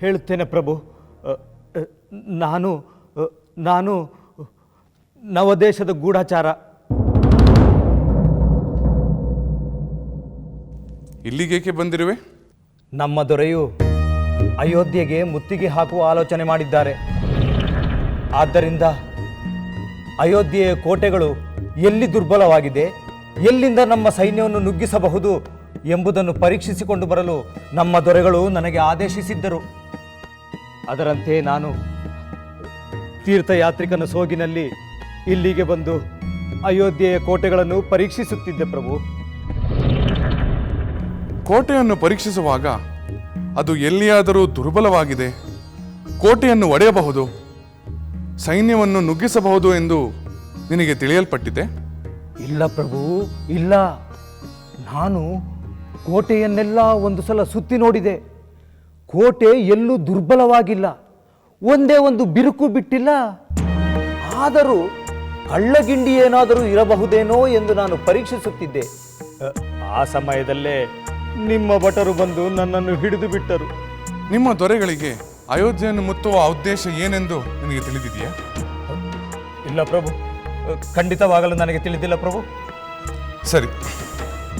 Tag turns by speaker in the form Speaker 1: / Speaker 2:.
Speaker 1: ಹೇಳುತ್ತೇನೆ ಪ್ರಭು. ನಾನು ನಾನು ನವದೇಶದ ಗೂಢಾಚಾರ.
Speaker 2: ಇಲ್ಲಿಗೇಕೆ ಬಂದಿರುವೆ?
Speaker 1: ನಮ್ಮ ದೊರೆಯು ಅಯೋಧ್ಯೆಗೆ ಮುತ್ತಿಗೆ ಹಾಕುವ ಆಲೋಚನೆ ಮಾಡಿದ್ದಾರೆ. ಆದ್ದರಿಂದ ಅಯೋಧ್ಯೆಯ ಕೋಟೆಗಳು ಎಲ್ಲಿ ದುರ್ಬಲವಾಗಿದೆ ಎಲ್ಲಿಂದ ನಮ್ಮ ಸೈನ್ಯವನ್ನು ನುಗ್ಗಿಸಬಹುದು ಎಂಬುದನ್ನು ಪರೀಕ್ಷಿಸಿಕೊಂಡು ಬರಲು ನಮ್ಮ ದೊರೆಗಳು ನನಗೆ ಆದೇಶಿಸಿದ್ದರು. ಅದರಂತೆ ನಾನು ತೀರ್ಥಯಾತ್ರಿಕನ ಸೋಗಿನಲ್ಲಿ ಇಲ್ಲಿಗೆ ಬಂದು ಅಯೋಧ್ಯೆಯ ಕೋಟೆಗಳನ್ನು ಪರೀಕ್ಷಿಸುತ್ತಿದ್ದೆ ಪ್ರಭು.
Speaker 2: ಕೋಟೆಯನ್ನು ಪರೀಕ್ಷಿಸುವಾಗ ಅದು ಎಲ್ಲಿಯಾದರೂ ದುರ್ಬಲವಾಗಿದೆ. ಕೋಟೆಯನ್ನು ಒಡೆಯಬಹುದು ಸೈನ್ಯವನ್ನು ನುಗ್ಗಿಸಬಹುದು ಎಂದು ನಿನಗೆ ತಿಳಿಯಲ್ಪಟ್ಟಿದೆ?
Speaker 1: ಇಲ್ಲ ಪ್ರಭು ಇಲ್ಲ. ನಾನು ಕೋಟೆಯನ್ನೆಲ್ಲ ಒಂದು ಸಲ ಸುತ್ತಿ ನೋಡಿದೆ. ಕೋಟೆ ಎಲ್ಲೂ ದುರ್ಬಲವಾಗಿಲ್ಲ. ಒಂದೇ ಒಂದು ಬಿರುಕು ಬಿಟ್ಟಿಲ್ಲ. ಆದರೂ ಕಳ್ಳಗಿಂಡಿ ಏನಾದರೂ ಇರಬಹುದೇನೋ ಎಂದು ನಾನು ಪರೀಕ್ಷಿಸುತ್ತಿದ್ದೆ. ಆ ಸಮಯದಲ್ಲೇ ನಿಮ್ಮ ಭಟರು ಬಂದು ನನ್ನನ್ನು ಹಿಡಿದು ಬಿಟ್ಟರು.
Speaker 2: ನಿಮ್ಮ ದೊರೆಗಳಿಗೆ ಅಯೋಧ್ಯೆಯನ್ನು ಮುತ್ತುವ ಉದ್ದೇಶ ಏನೆಂದು ನಿಮಗೆ ತಿಳಿದಿದೆಯಾ?
Speaker 1: ಇಲ್ಲ ಪ್ರಭು. ಖಂಡಿತವಾಗಲು ನನಗೆ ತಿಳಿದಿಲ್ಲ ಪ್ರಭು.
Speaker 2: ಸರಿ.